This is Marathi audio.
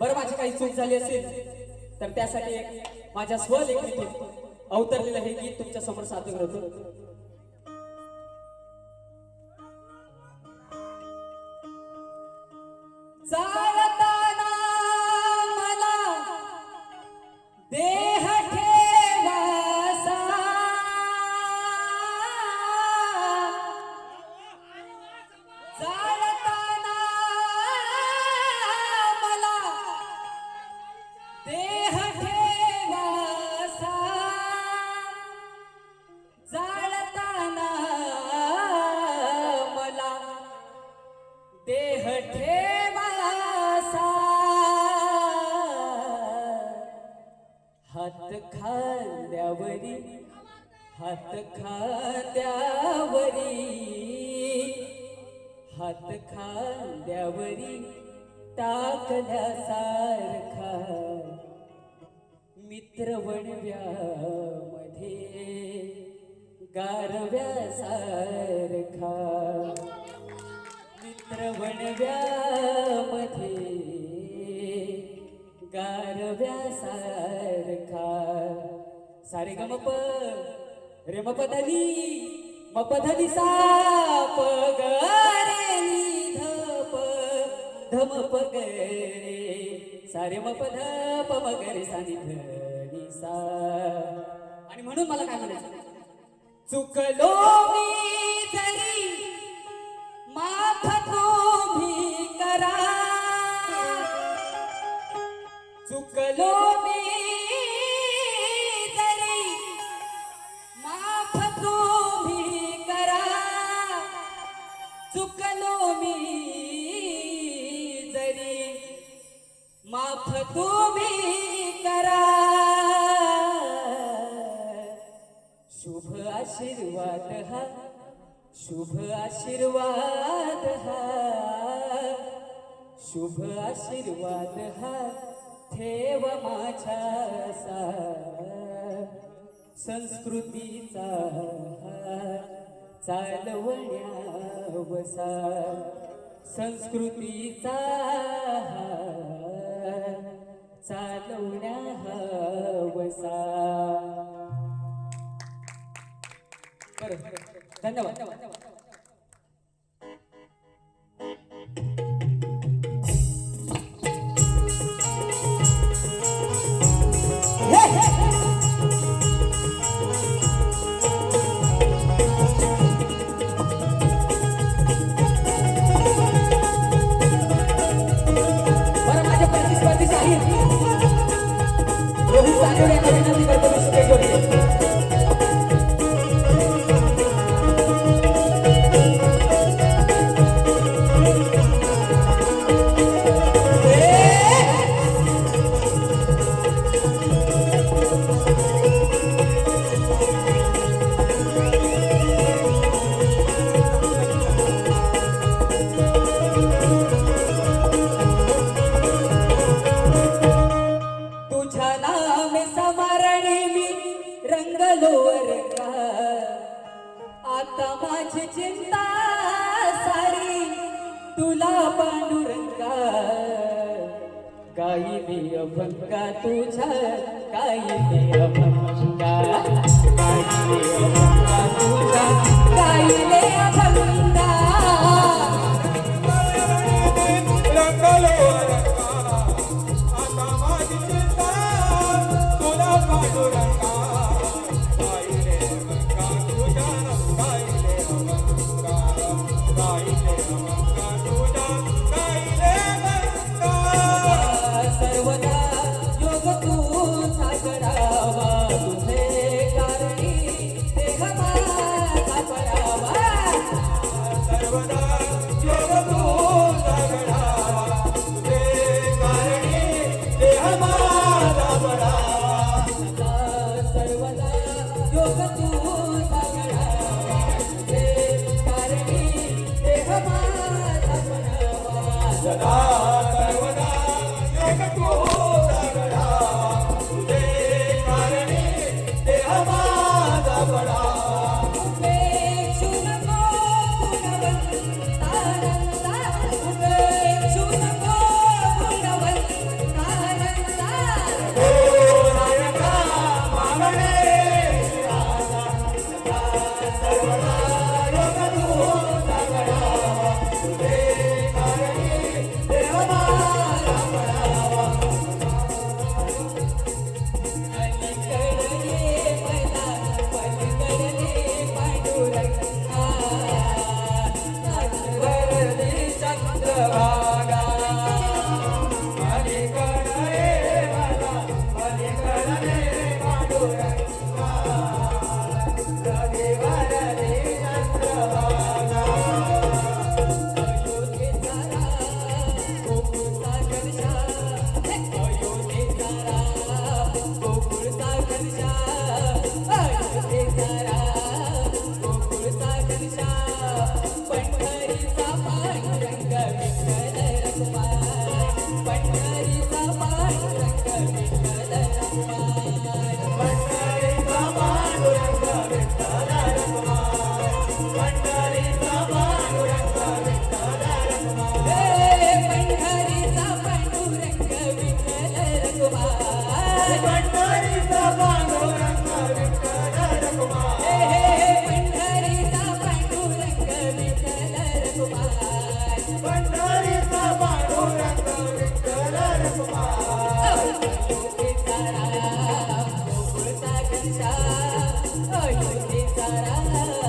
बरं माझी काही चूक झाली असेल तर त्यासाठी एक माझ्या स्वलेखनीतून अवतरलेलं हे गीत तुमच्यासमोर सादर करतो चालताना मला देह ठेवासा हात खांद्यावरी हात खांद्यावरी टाकल्यासारखा मित्र वणव्यामध्ये गारव्यासारखा. मित्र वणव्यामध्ये गारव्यासारखा. सारे गमप. रे मपदली धनी साप गरे रे धप धम प सारे मप पगरे मग रे सानी धनी सा आणि म्हणून मला काय म्हणायचं? चुकलो मी जरी माफ तुम्ही करा. चुकलो मी माफ तुम्ही करा. शुभ आशीर्वाद हा शुभ आशीर्वाद हा. शुभ आशीर्वाद हा ठेव माझ्या संस्कृतीचा चालवण्या चालवण्यावसा. संस्कृतीचा हा चालवण्या हवसा. बरं धन्यवाद. चिंता सारी तुला पांडुरंगा गायिले अभंगा तुझ्या गायिले अभंगा. गायिले अभंगा तुझ्या गायिले अभंगा. सदा राम गोकुल का कल्याण Tchau,